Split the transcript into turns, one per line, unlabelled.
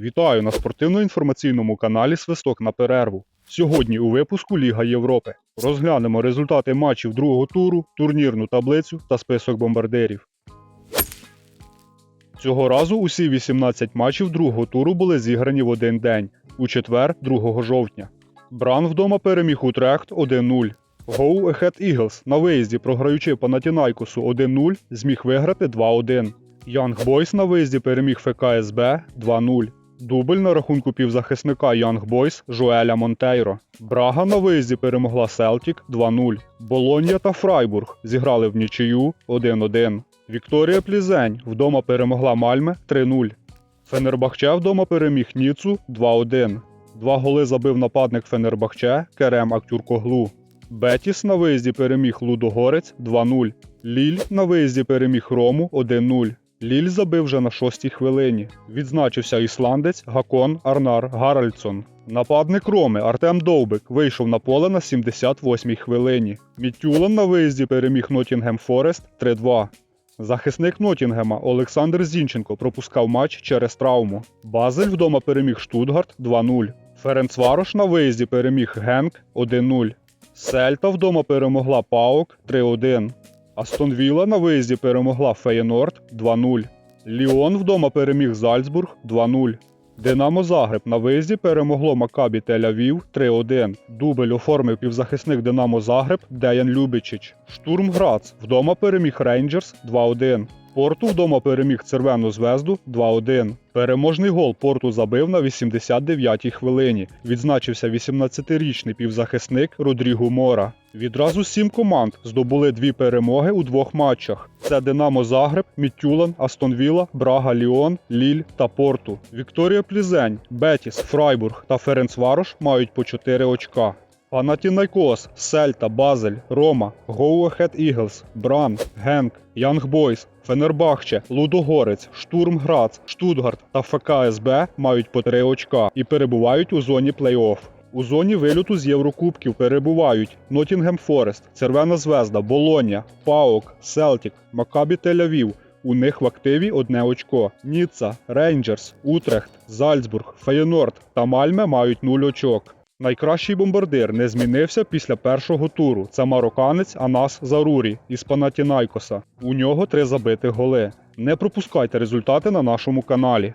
Вітаю на спортивно-інформаційному каналі Свисток на перерву. Сьогодні у випуску Ліга Європи. Розглянемо результати матчів другого туру, турнірну таблицю та список бомбардирів. Цього разу усі 18 матчів другого туру були зіграні в один день у четвер, 2 жовтня. Бран вдома переміг Утрехт 1-0. Go Ahead Eagles на виїзді, програючи Панатінайкосу 1-0, зміг виграти 2-1. Young Boys на виїзді переміг ФКСБ 2-0. Дубль на рахунку півзахисника Young Boys Жуеля Монтейро. Брага на виїзді перемогла Селтік 2-0. Болонья та Фрайбург зіграли в нічию 1-1. Вікторія Плізень вдома перемогла Мальме 3-0. Фенербахче вдома переміг Ніцу 2-1. Два голи забив нападник Фенербахче Керем Актюркоглу. Бетіс на виїзді переміг Лудогорець 2-0. Ліль на виїзді переміг Рому 1-0. Ліль забив вже на шостій хвилині. Відзначився ісландець Гакон Арнар Гаральдсон. Нападник Роми Артем Довбик вийшов на поле на 78-й хвилині. Мітюлан на виїзді переміг Нотінгем Форест 3-2. Захисник Нотінгема Олександр Зінченко пропускав матч через травму. Базель вдома переміг Штутгарт 2-0. Ференцварош на виїзді переміг Генк 1-0. Сельта вдома перемогла Паук 3-1. Астон Вілла на виїзді перемогла Феєнорд 2-0. Ліон вдома переміг Зальцбург 2-0. Динамо Загреб на виїзді перемогло Макабі Тель-Авів 3-1. Дубль оформив півзахисник Динамо Загреб Деян Любичич. Штурм Грац вдома переміг Рейнджерс 2-1. Порту вдома переміг Цервену Звезду 2-1. Переможний гол Порту забив на 89-й хвилині. Відзначився 18-річний півзахисник Родрігу Мора. Відразу сім команд здобули дві перемоги у двох матчах: це Динамо Загреб, Мітюлан, Астон Вілла, Брага Ліон, Ліль та Порту. Вікторія Плізень, Бетіс, Фрайбург та Ференцварош мають по 4 очка. Панатінайкос, Сельта, Базель, Рома, Ahead Eagles, Бран, Генк, Young Boys, Фенербахче, Лудогорець, Штурм Грац, Штутгарт та ФКСБ мають по 3 очка і перебувають у зоні плей-офф. У зоні виліту з Єврокубків перебувають Нотінгем Форест, Червена Звезда, Болоння, Паук, Селтік, Макабі Тель-Авів. У них в активі одне очко. Ніцца, Рейнджерс, Утрехт, Зальцбург, Феєнорд та Мальме мають 0 очок. Найкращий бомбардир не змінився після першого туру. Це марокканець Анас Зарурі із Панатінайкоса. У нього три забитих голи. Не пропускайте результати на нашому каналі.